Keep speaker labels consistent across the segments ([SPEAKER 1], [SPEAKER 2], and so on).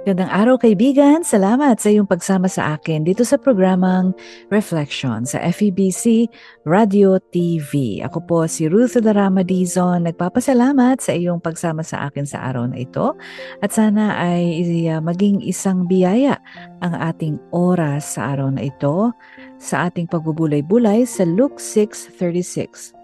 [SPEAKER 1] Gandang araw kaibigan, salamat sa iyong pagsama sa akin dito sa programang Reflection sa FEBC Radio TV. Ako po si Ruth Darama Dizon, nagpapasalamat sa iyong pagsama sa akin sa araw na ito at sana ay uh, maging isang biyaya ang ating oras sa araw na ito sa ating pagbubulay-bulay sa Luke 6.36.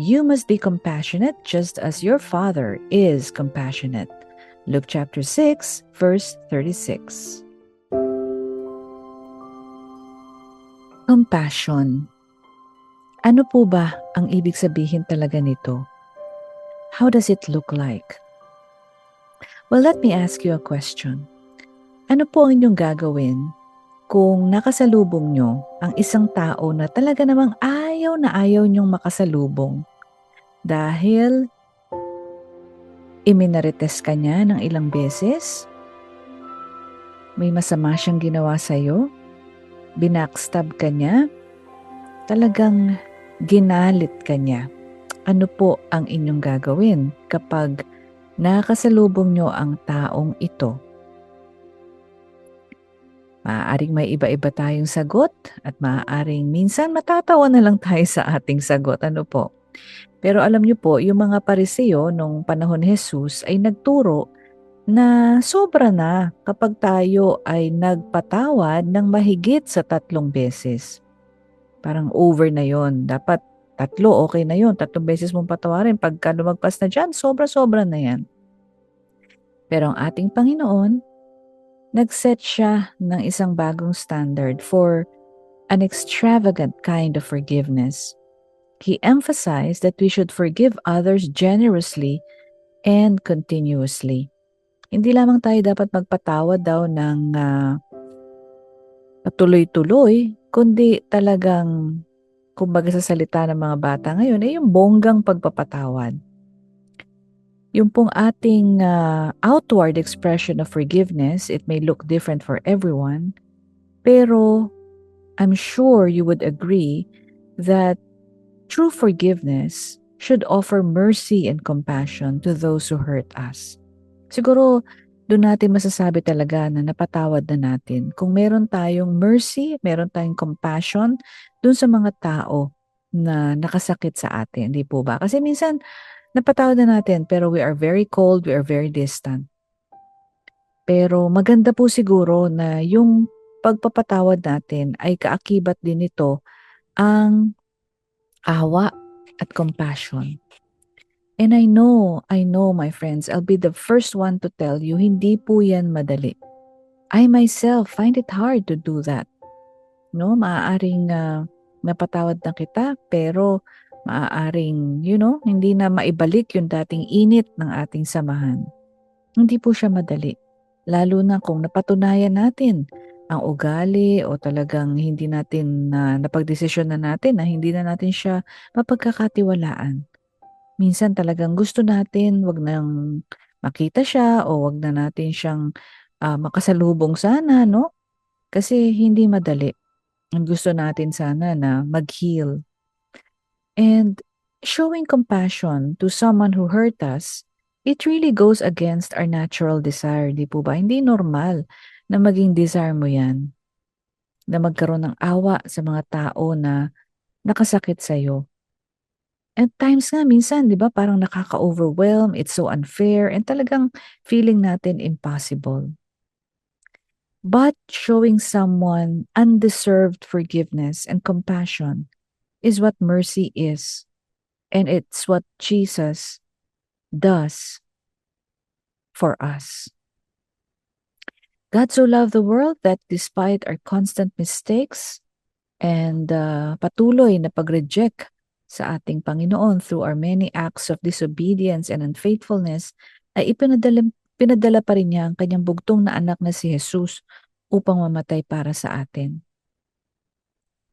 [SPEAKER 1] You must be compassionate just as your Father is compassionate. Luke chapter 6, verse 36. Compassion. Ano po ba ang ibig sabihin talaga nito? How does it look like? Well, let me ask you a question. Ano po ang inyong gagawin kung nakasalubong nyo ang isang tao na talaga namang ayaw na ayaw nyong makasalubong dahil Iminarites ka niya ng ilang beses? May masama siyang ginawa sa iyo? Binackstab ka niya? Talagang ginalit ka niya? Ano po ang inyong gagawin kapag nakasalubong nyo ang taong ito? Maaaring may iba-iba tayong sagot at maaaring minsan matatawa na lang tayo sa ating sagot. Ano po? Pero alam niyo po, yung mga pariseo nung panahon ni Jesus ay nagturo na sobra na kapag tayo ay nagpatawad ng mahigit sa tatlong beses. Parang over na yon. Dapat tatlo, okay na yon. Tatlong beses mong patawarin. Pagka lumagpas na dyan, sobra-sobra na yan. Pero ang ating Panginoon, nag-set siya ng isang bagong standard for an extravagant kind of forgiveness he emphasized that we should forgive others generously and continuously. Hindi lamang tayo dapat magpatawad daw ng uh, patuloy-tuloy, kundi talagang, kumbaga sa salita ng mga bata ngayon, ay yung bonggang pagpapatawad. Yung pong ating uh, outward expression of forgiveness, it may look different for everyone, pero I'm sure you would agree that True forgiveness should offer mercy and compassion to those who hurt us. Siguro, doon natin masasabi talaga na napatawad na natin. Kung meron tayong mercy, meron tayong compassion doon sa mga tao na nakasakit sa atin, di po ba? Kasi minsan, napatawad na natin pero we are very cold, we are very distant. Pero maganda po siguro na yung pagpapatawad natin ay kaakibat din ito ang awa at compassion. And I know, I know my friends, I'll be the first one to tell you, hindi po yan madali. I myself find it hard to do that. No, maaaring uh, napatawad na kita, pero maaaring, you know, hindi na maibalik yung dating init ng ating samahan. Hindi po siya madali. Lalo na kung napatunayan natin ang ugali o talagang hindi natin na napagdesisyon na natin na hindi na natin siya mapagkakatiwalaan. Minsan talagang gusto natin wag nang makita siya o wag na natin siyang uh, makasalubong sana, no? Kasi hindi madali. Ang gusto natin sana na mag-heal. And showing compassion to someone who hurt us, it really goes against our natural desire, di po ba? Hindi normal na maging desire mo yan. Na magkaroon ng awa sa mga tao na nakasakit sa iyo. At times nga, minsan, di ba, parang nakaka-overwhelm, it's so unfair, and talagang feeling natin impossible. But showing someone undeserved forgiveness and compassion is what mercy is. And it's what Jesus does for us. God so loved the world that despite our constant mistakes and uh, patuloy na pag-reject sa ating Panginoon through our many acts of disobedience and unfaithfulness, ay ipinadala, pinadala pa rin niya ang kanyang bugtong na anak na si Jesus upang mamatay para sa atin.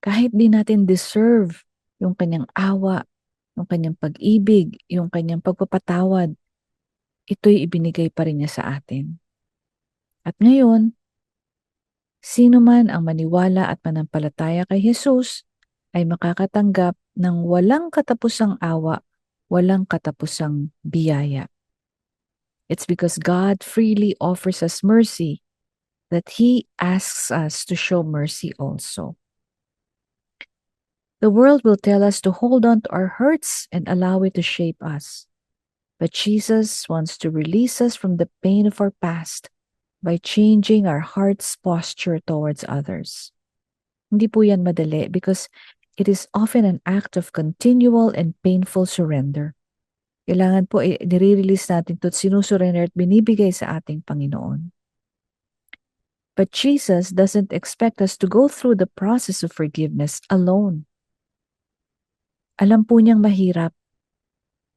[SPEAKER 1] Kahit di natin deserve yung kanyang awa, yung kanyang pag-ibig, yung kanyang pagpapatawad, ito'y ibinigay pa rin niya sa atin. At ngayon, sino man ang maniwala at manampalataya kay Jesus ay makakatanggap ng walang katapusang awa, walang katapusang biyaya. It's because God freely offers us mercy that He asks us to show mercy also. The world will tell us to hold on to our hurts and allow it to shape us. But Jesus wants to release us from the pain of our past by changing our heart's posture towards others. Hindi po yan madali because it is often an act of continual and painful surrender. Kailangan po i- nire-release natin ito at sinusurrender at binibigay sa ating Panginoon. But Jesus doesn't expect us to go through the process of forgiveness alone. Alam po niyang mahirap,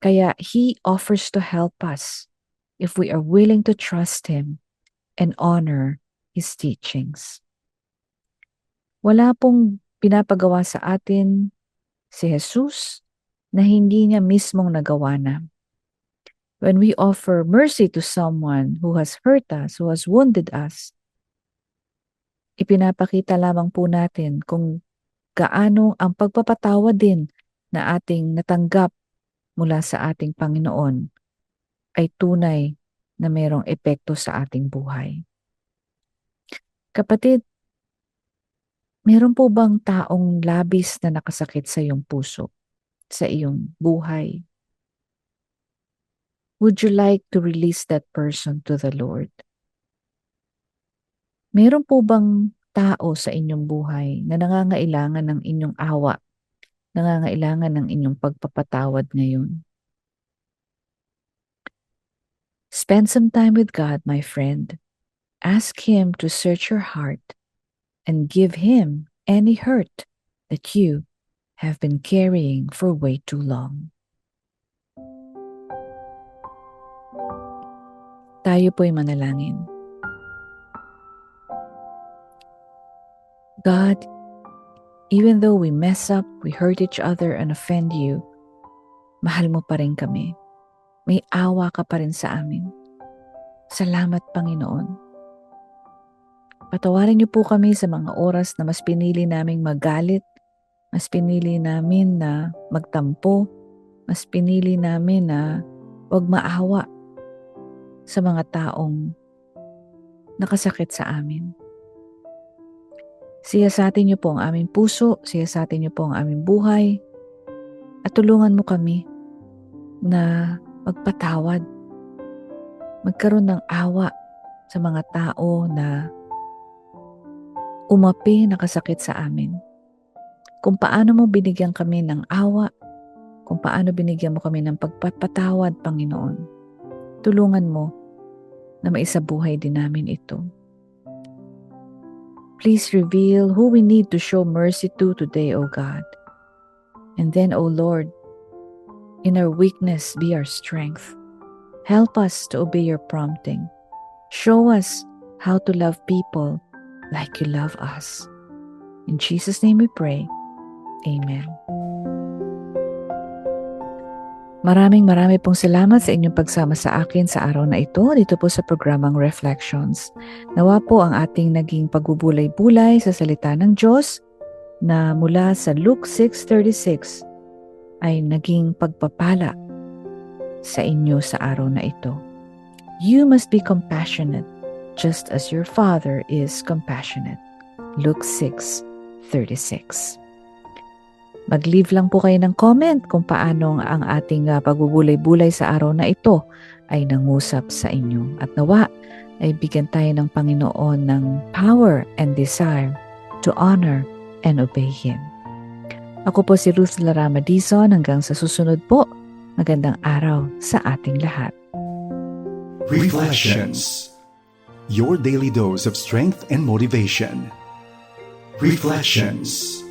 [SPEAKER 1] kaya He offers to help us if we are willing to trust Him and honor His teachings. Wala pong pinapagawa sa atin si Jesus na hindi niya mismong nagawa na. When we offer mercy to someone who has hurt us, who has wounded us, ipinapakita lamang po natin kung gaano ang pagpapatawa din na ating natanggap mula sa ating Panginoon ay tunay na mayroong epekto sa ating buhay. Kapatid, meron po bang taong labis na nakasakit sa iyong puso, sa iyong buhay? Would you like to release that person to the Lord? Meron po bang tao sa inyong buhay na nangangailangan ng inyong awa, nangangailangan ng inyong pagpapatawad ngayon? Spend some time with God, my friend. Ask Him to search your heart and give Him any hurt that you have been carrying for way too long. Tayo po'y manalangin. God, even though we mess up, we hurt each other and offend you, mahal mo pa rin kami. May awa ka pa rin sa amin. Salamat, Panginoon. Patawarin niyo po kami sa mga oras na mas pinili naming magalit, mas pinili namin na magtampo, mas pinili namin na huwag maawa sa mga taong nakasakit sa amin. Siyasatin niyo po ang aming puso, siyasatin niyo po ang aming buhay, at tulungan mo kami na magpatawad, magkaroon ng awa sa mga tao na umapi nakasakit sa amin. Kung paano mo binigyan kami ng awa, kung paano binigyan mo kami ng pagpapatawad, Panginoon, tulungan mo na maisabuhay din namin ito. Please reveal who we need to show mercy to today, O God. And then, O Lord, in our weakness be our strength. Help us to obey your prompting. Show us how to love people like you love us. In Jesus' name we pray. Amen. Maraming marami pong salamat sa inyong pagsama sa akin sa araw na ito dito po sa programang Reflections. Nawa po ang ating naging pagbubulay-bulay sa salita ng Diyos na mula sa Luke 6.36 ay naging pagpapala sa inyo sa araw na ito. You must be compassionate just as your Father is compassionate. Luke 6.36 Mag-leave lang po kayo ng comment kung paano ang ating uh, pagbubulay-bulay sa araw na ito ay nangusap sa inyo. At nawa ay bigyan tayo ng Panginoon ng power and desire to honor and obey Him. Ako po si Ruth Larama Dizon. Hanggang sa susunod po, magandang araw sa ating lahat.
[SPEAKER 2] Reflections. Your daily dose of strength and motivation. Reflections.